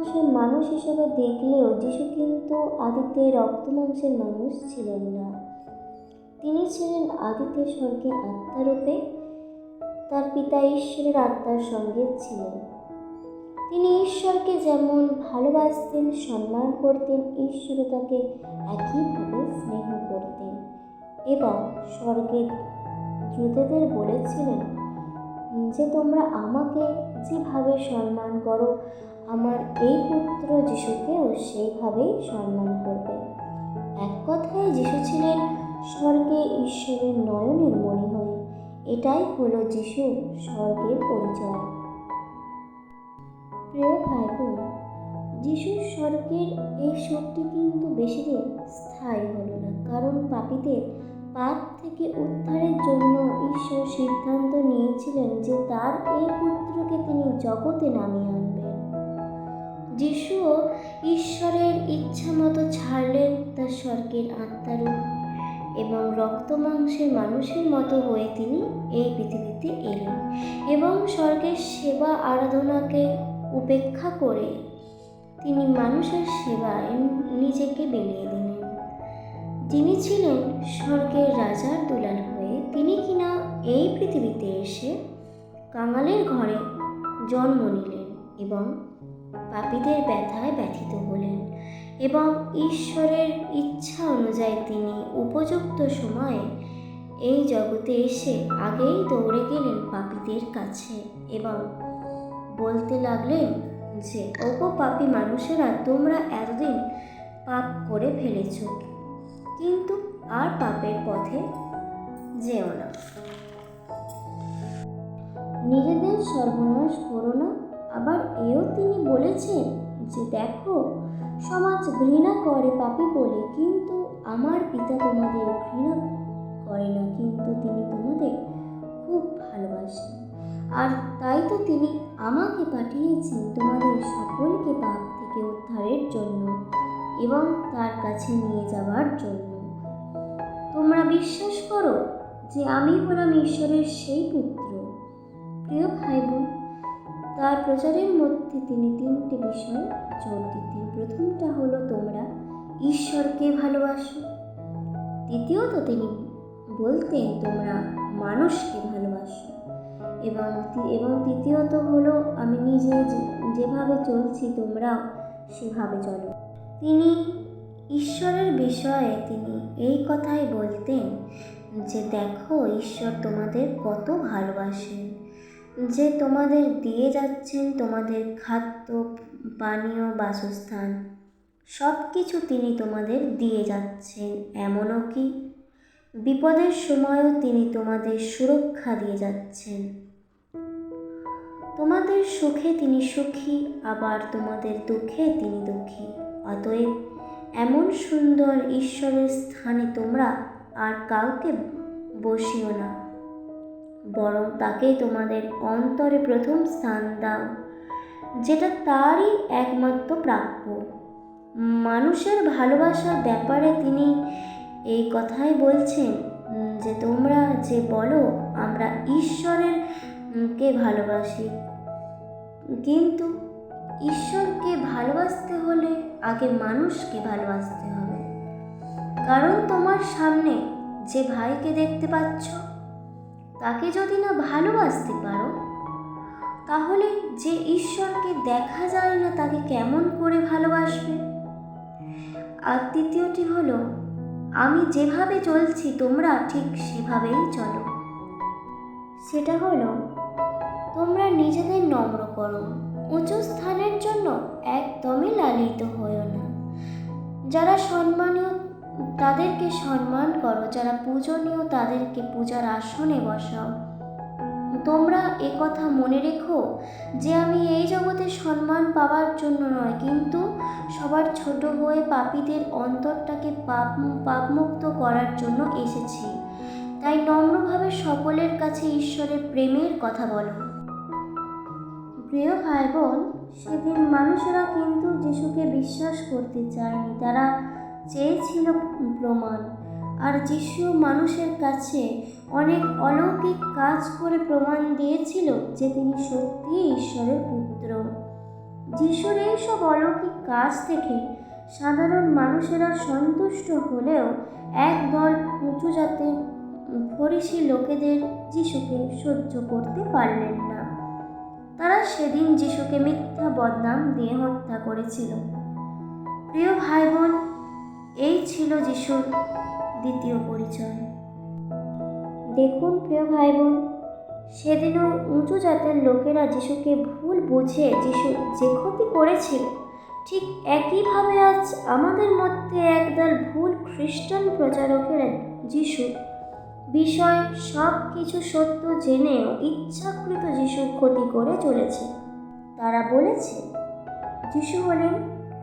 মাংসের মানুষ হিসেবে দেখলেও যিশু কিন্তু আদিতে রক্ত মাংসের মানুষ ছিলেন না। তিনি ছিলেন আদিতে স্বর্গে আত্মারূপে তার পিতা ঈশ্বরের আত্মার সঙ্গে ছিলেন। তিনি ঈশ্বরকে যেমন ভালোবাসতেন, সম্মান করতেন, ঈশ্বরও তাকে একইভাবে স্নেহ করতেন এবং স্বর্গের দ্রুতদের বলেছিলেন যে, তোমরা আমাকে যেভাবে সম্মান করো আমার এই পুত্র যিশুকেও সেইভাবেই সম্মান করবে। এক কথায় যিশু ছিলেন স্বর্গে ঈশ্বরের নয়নের মণি হয়ে, এটাই হলো যিশু স্বর্গের পরিচয়। প্রিয় ভাই বোন যিশুর স্বর্গের এই সুখটি কিন্তু বেশি দিন স্থায়ী হলো না, কারণ পাপীদের পাপ থেকে উদ্ধারের জন্য ঈশ্বর সিদ্ধান্ত নিয়েছিলেন যে তার এই পুত্রকে তিনি জগতে নামিয়ে আনবেন। যিশুও ঈশ্বরের ইচ্ছা মতো ছাড়লেন তার স্বর্গের আত্মারূপ এবং রক্ত মাংসের মানুষের মতো হয়ে তিনি এই পৃথিবীতে এলেন এবং স্বর্গের সেবা আরাধনাকে উপেক্ষা করে তিনি মানুষের সেবায় নিজেকে বিলিয়ে দিলেন। যিনি ছিলেন স্বর্গের রাজার দুলাল হয়ে তিনি কিনা এই পৃথিবীতে এসে কাঙালের ঘরে জন্ম নিলেন এবং পাপীদের ব্যথায় ব্যথিত হলেন এবং ঈশ্বরের ইচ্ছা অনুযায়ী তিনি উপযুক্ত সময়ে এই জগতে এসে আগেই দৌড়ে গেলেন পাপীদের কাছে এবং বলতে লাগলেন যে, ওগো পাপী মানুষেরা, তোমরা এতদিন পাপ করে ফেলেছ, কিন্তু আর পাপের পথে যেও না। নিজেদের সর্বনাশ করো না আবার এও তিনি বলেছেন যে দেখো, সমাজ ঘৃণা করে পাপী বলে, কিন্তু আমার পিতা তোমাদের ঘৃণা করে না, কিন্তু তিনি তোমাদের খুব ভালোবাসেন। আর তাই তো তিনি আমাকে পাঠিয়েছেন তোমাদের সকলকে পাপ থেকে উদ্ধারের জন্য এবং তার কাছে নিয়ে যাওয়ার জন্য। তোমরা বিশ্বাস করো যে আমি হলাম ঈশ্বরের সেই পুত্র। প্রিয় ভাই বোন তার প্রচারের মধ্যে তিনি তিনটি বিষয় জোর দিতেন। প্রথমটা হলো, তোমরা ঈশ্বরকে ভালোবাসো। দ্বিতীয়ত, তিনি বলতেন, তোমরা মানুষকে ভালোবাসো। এবং এবং তৃতীয়ত হলো, আমি নিজে যেভাবে চলছি তোমরা সেভাবে চলো। তিনি ঈশ্বরের বিষয়ে তিনি এই কথাই বলতেন যে, দেখো, ঈশ্বর তোমাদের কত ভালোবাসেন। যে তোমাদের দিয়ে যাচ্ছেন তোমাদের খাদ্য, পানীয়, বাসস্থান সব কিছু তিনি তোমাদের দিয়ে যাচ্ছেন, এমনও কি? বিপদের সময়ও তিনি তোমাদের সুরক্ষা দিয়ে যাচ্ছেন। তোমাদের সুখে তিনি সুখী, আবার তোমাদের দুঃখে তিনি দুঃখী। অতএব এমন সুন্দর ঈশ্বরের স্থানে তোমরা আর কাউকে বসিও না। বরং তাকে তোমাদের অন্তরে প্রথম স্থান দাও, যেটা তারই একমাত্র প্রাপ্য। মানুষের ভালোবাসার ব্যাপারে তিনি এই কথাই বলছেন যে তোমরা যে বলো, আমরা ঈশ্বরের কে ভালোবাসি। কিন্তু ঈশ্বরকে ভালোবাসতে হলে আগে মানুষকে ভালোবাসতে হবে। কারণ তোমার সামনে যে ভাইকে দেখতে পাচ্ছ তাকে যদি না ভালোবাসতে পারো, তাহলে যে ঈশ্বরকে দেখা যায় না তাকে কেমন করে ভালোবাসবে? আর তৃতীয়টি হলো, আমি যেভাবে চলছি তোমরা ঠিক সেভাবেই চলো। সেটা হলো, তোমরা নিজেদের নম্র করো, উঁচু স্থানের জন্য একদমই লালিত হয়েও না। যারা সম্মানীয় তাদেরকে সম্মান করো, যারা পূজনীয় তাদেরকে পূজার আসনে বসাও। তোমরা এ কথা মনে রেখো যে আমি এই জগতে সম্মান পাওয়ার জন্য নয়, কিন্তু সবার ছোট হয়ে পাপীদের অন্তরটাকে পাপ পাপমুক্ত করার জন্য এসেছি। তাই নম্রভাবে সকলের কাছে ঈশ্বরের প্রেমের কথা বলো। প্রিয় ভাই বোন সেদিন মানুষেরা কিন্তু যিশুকে বিশ্বাস করতে চায়নি। তারা চেয়েছিল প্রমাণ। আর যিশু মানুষের কাছে অনেক অলৌকিক কাজ করে প্রমাণ দিয়েছিল যে তিনি সত্যিই ঈশ্বরের পুত্র। যিশুর এইসব অলৌকিক কাজ থেকে সাধারণ মানুষেরা সন্তুষ্ট হলেও একদল উঁচু জাতের ফরিসি লোকেদের যিশুকে সহ্য করতে পারলেন না। তারা সেদিন যিশুকে মিথ্যা বদনাম দিয়ে হত্যা করেছিল। প্রিয় ভাই বোন এই ছিল যিশুর দ্বিতীয় পরিচয়। দেখুন প্রিয় ভাই বোন সেদিনও উঁচু জাতের লোকেরা যিশুকে ভুল বুঝে যিশু যে ক্ষতি করেছিল, ঠিক একইভাবে আজ আমাদের মধ্যে একদল ভুল খ্রিস্টান প্রচারকেরা যিশু। বিষয় সব কিছু সত্য জেনেও ইচ্ছাকৃত যিশুর ক্ষতি করে চলেছে। তারা বলেছে, যিশু হলেন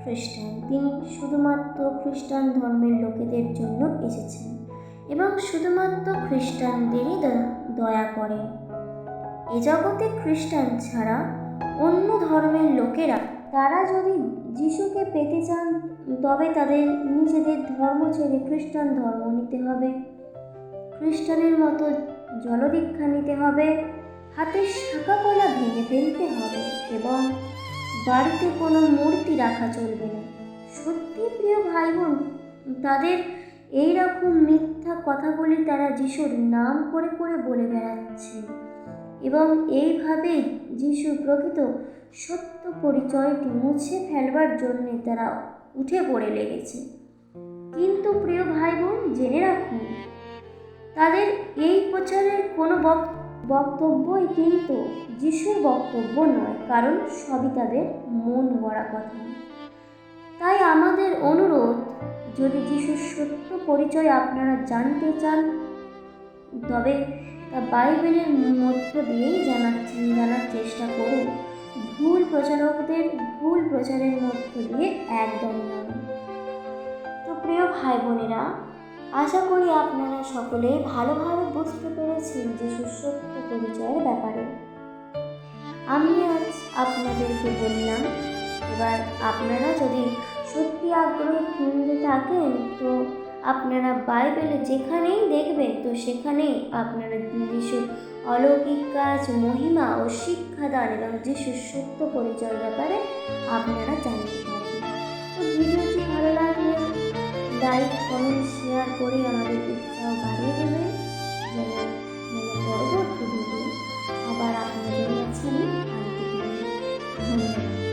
খ্রিস্টান। তিনি শুধুমাত্র খ্রিস্টান ধর্মের লোকেদের জন্য এসেছেন এবং শুধুমাত্র খ্রিস্টানদেরই দয়া- করেন। এ জগতে খ্রিস্টান ছাড়া অন্য ধর্মের লোকেরা, তারা যদি যিশুকে পেতে চান, তবে তাদের নিজেদের ধর্ম ছেড়ে খ্রিস্টান ধর্ম নিতে হবে। খ্রিস্টানের মতো জলদীক্ষা নিতে হবে, হাতে শাখা কলা ভেঙে ফেলতে হবে এবং বাড়িতে কোনো মূর্তি রাখা চলবে না। সত্যি প্রিয় ভাই বোন তাদের এই রকম মিথ্যা কথাগুলি তারা যিশুর নাম করে করে বলে বেড়াচ্ছে এবং এইভাবে যিশু প্রকৃত সত্য পরিচয়টি মুছে ফেলবার জন্যে তারা উঠে পড়ে লেগেছে। কিন্তু প্রিয় ভাই বোন জেনে রাখুন, তাদের এই প্রচারের কোনো বক- বক্তব্যই কিন্তু যিশুর বক্তব্য নয়, কারণ সবই তাদের মন গড়া কথা। তাই আমাদের অনুরোধ, যদি যিশুর সত্য পরিচয় আপনারা জানতে চান, তবে তা বাইবেলের মধ্য দিয়েই জানাচ্ছেন জানার চেষ্টা করুন। ভুল প্রচারকদের ভুল প্রচারের মধ্য দিয়ে একদম নয়। তো প্রিয় ভাই বোনেরা আশা করি আপনারা সকলে ভালোভাবে বুঝতে পেরেছেন যে সুসত্য পরিচয়ের ব্যাপারে। আমি আজ আপনাদেরকে বললাম, এবার আপনারা যদি সত্যি আগ্রহ খুঁজে থাকেন, তো আপনারা বাইবেলে যেখানেই দেখবেন তো সেখানেই আপনারা যিশুর অলৌকিক কাজ, মহিমা ও শিক্ষাদান এবং যিশুর সত্য পরিচয়ের ব্যাপারে আপনারা জানতে লাইক কমেন্ট শেয়ার করে আমাদের উৎসাহ বাড়িয়ে দেবেন যেন মানে পরবর্তী ভিডিও আবার আপনাদের কাছে ধন্যবাদ।